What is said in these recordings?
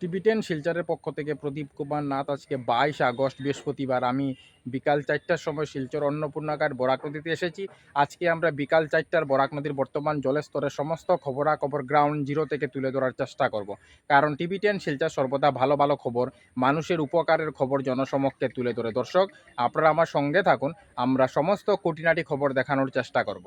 টিবিটেন শিলচরের পক্ষ থেকে প্রদীপ কুমার নাথ আজকে বাইশ আগস্ট, বৃহস্পতিবার। আমি বিকাল চারটার সময় শিলচর অন্নপূর্ণাঘাট বরাক নদীতে এসেছি। আজকে আমরা বিকাল চারটার বরাক নদীর বর্তমান জলস্তরের সমস্ত খবরাখবর গ্রাউন্ড জিরো থেকে তুলে ধরার চেষ্টা করব। কারণ টিভি টেন শিলচর সর্বদা ভালো ভালো খবর, মানুষের উপকারের খবর জনসমক্ষে তুলে ধরে। দর্শক, আপনারা আমার সঙ্গে থাকুন, আমরা সমস্ত খুঁটিনাটি খবর দেখানোর চেষ্টা করব।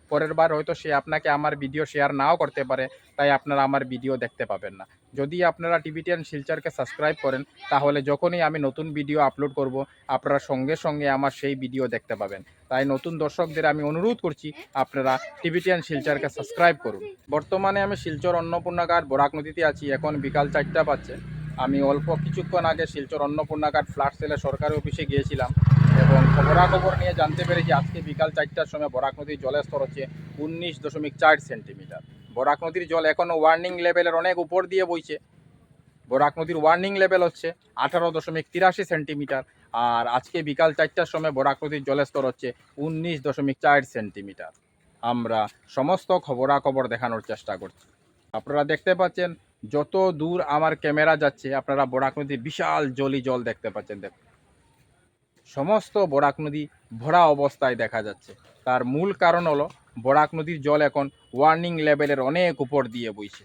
পরের বার হয়তো সে আপনাকে আমার ভিডিও শেয়ার নাও করতে পারে, তাই আপনারা আমার ভিডিও দেখতে পাবেন না। যদি আপনারা টিভি টেন শিলচারকে সাবস্ক্রাইব করেন, তাহলে যখনই আমি নতুন ভিডিও আপলোড করব, আপনারা সঙ্গে সঙ্গে আমার সেই ভিডিও দেখতে পাবেন। তাই নতুন দর্শকদের আমি অনুরোধ করছি, আপনারা টিভি টিভিটিয়ান শিলচরকে সাবস্ক্রাইব করুন। বর্তমানে আমি শিলচর অন্নপূর্ণাঘাট বরাক নদীতে আছি, এখন বিকাল চারটা পাচ্ছে আমি অল্প কিছুক্ষণ আগে শিলচর অন্নপূর্ণাঘাট ফ্ল্যাট সেলে সরকারি অফিসে গিয়েছিলাম এবং খবরাখবর নিয়ে জানতে পেরেছি আজকে বিকাল চারটার সময় বরাক নদীর জলের স্তর হচ্ছে উনিশ দশমিক চার সেন্টিমিটার। বরাক নদীর জল এখনও ওয়ার্নিং লেভেলের অনেক উপর দিয়ে বইছে। বরাক নদীর ওয়ার্নিং লেভেল হচ্ছে আঠারো দশমিক তিরাশি সেন্টিমিটার আর আজকে বিকাল চারটার সময় বরাক নদীর জলের স্তর হচ্ছে উনিশ দশমিক চার সেন্টিমিটার। আমরা সমস্ত খবরাখবর দেখানোর চেষ্টা করছি। আপনারা দেখতে পাচ্ছেন যত দূর আমার ক্যামেরা যাচ্ছে, আপনারা বরাক নদীর বিশাল জলি জল দেখতে পাচ্ছেন, দেখুন। সমস্ত বরাক নদী ভরা অবস্থায় দেখা যাচ্ছে। তার মূল কারণ হলো, বরাক নদীর জল এখন ওয়ার্নিং লেভেলের অনেক উপর দিয়ে বইছে।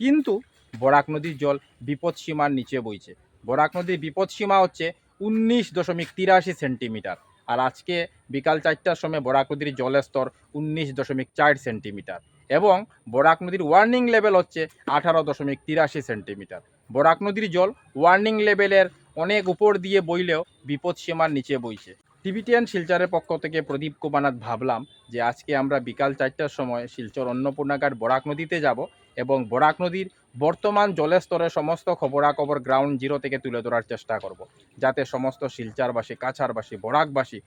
কিন্তু বরাক নদীর জল বিপদসীমার নিচে বইছে। বরাক নদীর বিপদসীমা হচ্ছে উনিশ দশমিক তিরাশি সেন্টিমিটার। আর আজকে বিকাল চারটার সময় বরাক নদীর জলের স্তর উনিশ দশমিক চার সেন্টিমিটার। এবং বরাক নদীর ওয়ার্নিং লেভেল হচ্ছে আঠারো দশমিক তিরাশি সেন্টিমিটার বরাক নদীর জল ওয়ার্নিং লেভেলের অনেক উপর দিয়ে বইলেও বিপদসীমার নিচে বইছে। টিভিটিয়ান শিলচরের পক্ষ থেকে প্রদীপ কুমারনাথ ভাবলাম যে আজকে আমরা বিকাল চারটার সময় শিলচর অন্নপূর্ণাঘাট বরাক নদীতে যাব এবং বরাক নদীর বর্তমান জলের স্তরের সমস্ত খবরাখবর গ্রাউন্ড জিরো থেকে তুলে ধরার চেষ্টা করব। যাতে সমস্ত শিলচারবাসী কাছারবাসী বরাকবাসী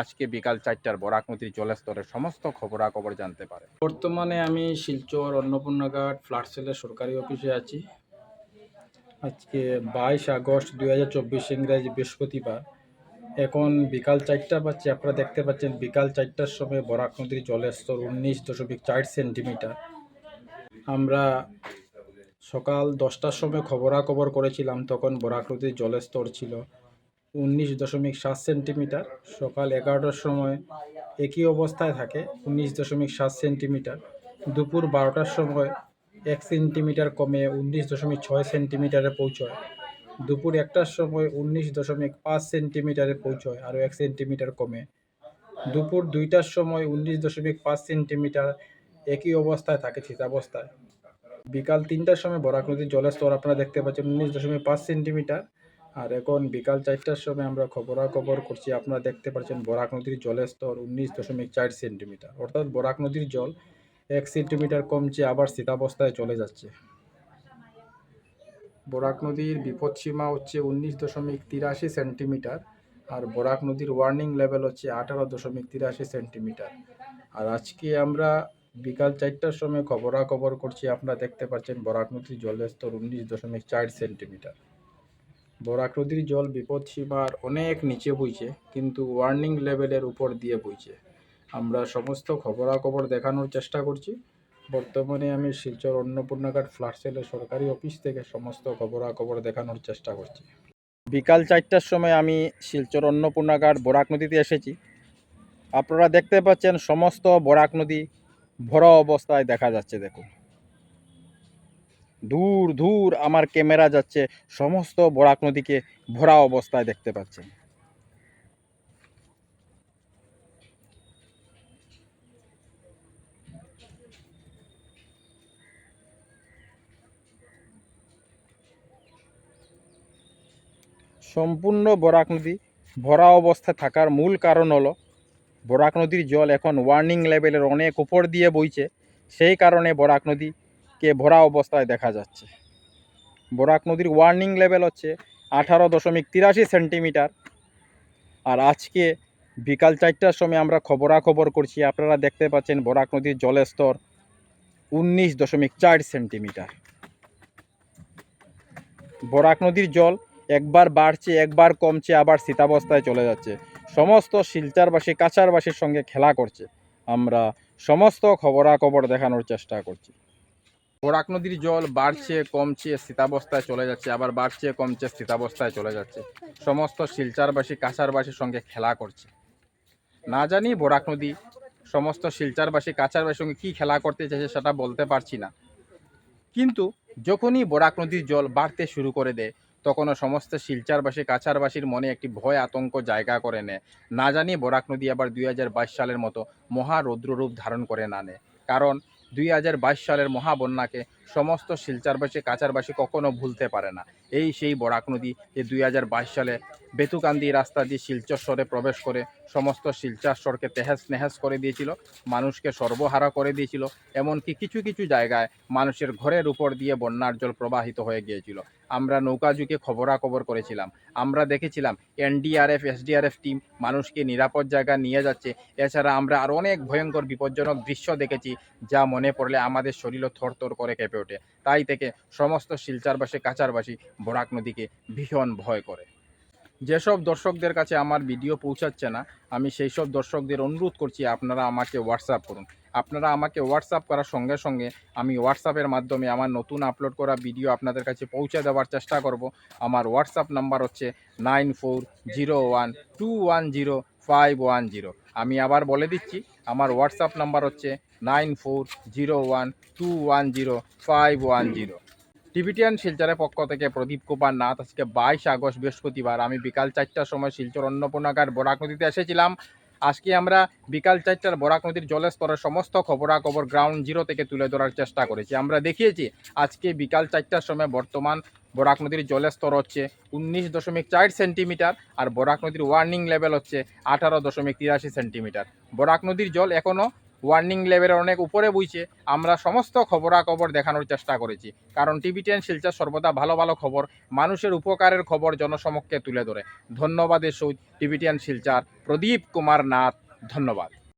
আজকে বিকাল চারটার বরাক নদীর জলের স্তরের সমস্ত খবরাখবর জানতে পারে। বর্তমানে আমি শিলচর, অন্নপূর্ণাঘাট ফ্ল্যাট সেলের সরকারি অফিসে আছি। আজকে বাইশ আগস্ট দুই হাজার চব্বিশ ইংরাজি বৃহস্পতিবার। এখন বিকাল চারটা পাচ্ছি আপনারা দেখতে পাচ্ছেন বিকাল চারটার সময় বরাক নদীর জলের স্তর উনিশ দশমিক চার সেন্টিমিটার। আমরা সকাল দশটার সময় খবরাখবর করেছিলাম, তখন বরাক নদীর জলের স্তর ছিল উনিশ দশমিক সাত সেন্টিমিটার। সকাল এগারোটার সময় একই অবস্থায় থাকে, উনিশ দশমিক সাত সেন্টিমিটার। দুপুর বারোটার সময় এক সেন্টিমিটার কমে উনিশ দশমিক ছয় সেন্টিমিটারে পৌঁছয়। দুপুর একটার সময় উনিশ দশমিক পাঁচ সেন্টিমিটারে পৌঁছয়, আরও এক সেন্টিমিটার কমে। দুপুর দুইটার সময় উনিশ দশমিক পাঁচ সেন্টিমিটার একই অবস্থায় থাকে শীতাবস্থায় বিকাল তিনটার সময় বরাক নদীর জলের স্তর আপনারা দেখতে পাচ্ছেন, উনিশ দশমিক পাঁচ সেন্টিমিটার। আর এখন বিকাল চারটার সময় আমরা খবরাখবর করছি। আপনারা দেখতে পাচ্ছেন বরাক নদীর জলের স্তর উনিশ দশমিক চার সেন্টিমিটার। অর্থাৎ বরাক নদীর জল এক সেন্টিমিটার কমছে, আবার শীতাবস্থায় চলে যাচ্ছে। বরাক নদীর বিপদসীমা হচ্ছে উনিশ দশমিক তিরাশি সেন্টিমিটার আর বরাক নদীর ওয়ার্নিং লেভেল হচ্ছে আঠারো দশমিক তিরাশি সেন্টিমিটার। আর আজকে আমরা বিকাল চারটার সময় খবরাখবর করছি। আপনারা দেখতে পাচ্ছেন বরাক নদীর জলের স্তর উনিশ দশমিক চার সেন্টিমিটার। বরাক নদীর জল বিপদসীমার অনেক নিচে বইছে, কিন্তু ওয়ার্নিং লেভেলের উপর দিয়ে বইছে। আমরা সমস্ত খবরাখবর দেখানোর চেষ্টা করছি। বর্তমানে আমি শিলচর অন্নপূর্ণাঘাট ফ্ল্যাট সেলের সরকারি অফিস থেকে সমস্ত খবরাখবর দেখানোর চেষ্টা করছি। বিকাল চারটার সময় আমি শিলচর অন্নপূর্ণাঘাট বরাক নদীতে এসেছি। আপনারা দেখতে পাচ্ছেন সমস্ত বরাক নদী ভরা অবস্থায় দেখা যাচ্ছে, দেখুন। দূর দূর আমার ক্যামেরা যাচ্ছে, সমস্ত বরাক নদীকে ভরা অবস্থায় দেখতে পাচ্ছেন সম্পূর্ণ বরাক নদী ভরা অবস্থায় থাকার মূল কারণ হলো, বরাক নদীর জল এখন ওয়ার্নিং লেভেলের অনেক উপর দিয়ে বইছে। সেই কারণে বরাক নদীকে ভরা অবস্থায় দেখা যাচ্ছে। বরাক নদীর ওয়ার্নিং লেভেল হচ্ছে আঠারো দশমিক তিরাশি সেন্টিমিটার আর আজকে বিকাল চারটার সময় আমরা খবরাখবর করছি, আপনারা দেখতে পাচ্ছেন বরাক নদীর জলের স্তর উনিশ দশমিক চার সেন্টিমিটার বরাক নদীর জল একবার বাড়ছে, একবার কমছে, আবার শীতাবস্থায় চলে যাচ্ছে। সমস্ত শিলচারবাসী কাছারবাসীর সঙ্গে খেলা করছে। আমরা সমস্ত খবরাখবর দেখানোর চেষ্টা করছি। বরাক নদীর জল বাড়ছে, কমছে, স্থিতাবস্থায় চলে যাচ্ছে, আবার বাড়ছে, কমছে, স্থিতাবস্থায় চলে যাচ্ছে। সমস্ত শিলচারবাসী কাছারবাসীর সঙ্গে খেলা করছে। না জানি বরাক নদী সমস্ত শিলচারবাসী কাছারবাসীর সঙ্গে কী খেলা করতে চাইছে সেটা বলতে পারছি না। কিন্তু যখনই বরাক নদীর জল বাড়তে শুরু করে দেয়, তখনও সমস্ত শিলচারবাসী কাছারবাসীর মনে একটি ভয়, আতঙ্ক জায়গা করে নেয়। না জানি বরাক নদী আবার দুই হাজার বাইশ সালের মতো মহা রৌদ্ররূপ ধারণ করে না নেয়। কারণ দুই হাজার বাইশ সালের মহাবন্যাকে সমস্ত শিলচারবাসী, কাছারবাসী কখনো ভুলতে পারে না। এই সেই বরাক নদী যে দুই হাজার বাইশ সালে বেতুকান্দি রাস্তা দিয়ে শিলচর প্রবেশ করে সমস্ত শিলচার স্বরকে তেহেস নেহেস করে দিয়েছিল, মানুষকে সর্বহারা করে দিয়েছিল, এমনকি কিছু কিছু জায়গায় মানুষের ঘরের উপর দিয়ে বন্যার জল প্রবাহিত হয়ে গিয়েছিল। আমরা নৌকা যুগে খবরাখবর করেছিলাম। আমরা দেখেছিলাম এনডিআরএফ, এসডিআরএফ টিম মানুষকে নিরাপদ জায়গা নিয়ে যাচ্ছে। এছাড়া আমরা আরও অনেক ভয়ঙ্কর বিপজ্জনক দৃশ্য দেখেছি, যা মনে পড়লে আমাদের শরীরও থরথর করে কেঁপে ওঠে। তাই থেকে সমস্ত শিলচারবাসী, কাছারবাসী বরাক নদীকে ভীষণ ভয় করে। যেসব দর্শকদের কাছে আমার ভিডিও পৌঁছাচ্ছে না, আমি সেই সব দর্শকদের অনুরোধ করছি, আপনারা আমাকে হোয়াটসঅ্যাপ করুন। আপনারা আমাকে হোয়াটসঅ্যাপ করার সঙ্গে সঙ্গে আমি হোয়াটসঅ্যাপের মাধ্যমে আমার নতুন আপলোড করা ভিডিও আপনাদের কাছে পৌঁছে দেওয়ার চেষ্টা করব। আমার হোয়াটসঅ্যাপ নাম্বার হচ্ছে nine four zero one two one zero five one zero আমি আবার বলে দিচ্ছি, আমার হোয়াটসঅ্যাপ নাম্বার হচ্ছে nine four zero one two one zero five one zero. Tibetan শিলচরের পক্ষ থেকে প্রদীপ কুমার নাথ। আজকে বাইশ আগস্ট বৃহস্পতিবার। আমি বিকাল চারটার সময় শিলচর অন্নপূর্ণাকার বরাক নদীতে এসেছিলাম। আজকে আমরা বিকাল চারটার বরাক নদীর জলের স্তরের সমস্ত খবরাখবর গ্রাউন্ড জিরো থেকে তুলে ধরার চেষ্টা করেছি। আমরা দেখিয়েছি, আজকে বিকাল চারটার সময় বর্তমান বরাক নদীর জলের স্তর হচ্ছে উনিশ দশমিক চার সেন্টিমিটার আর বরাক নদীর ওয়ার্নিং লেভেল হচ্ছে আঠারো দশমিক তিরাশি সেন্টিমিটার। বরাক নদীর জল এখনও ওয়ার্নিং লেভেলের অনেক উপরে বইছে, আমরা সমস্ত খবরাখবর দেখানোর চেষ্টা করেছি। কারণ টিভি টেন শিলচর সর্বদা ভালো ভালো খবর, মানুষের উপকারের খবর জনসমক্ষে তুলে ধরে। ধন্যবাদের সহিত টিভি টেন শিলচার। প্রদীপ কুমার নাথ, ধন্যবাদ।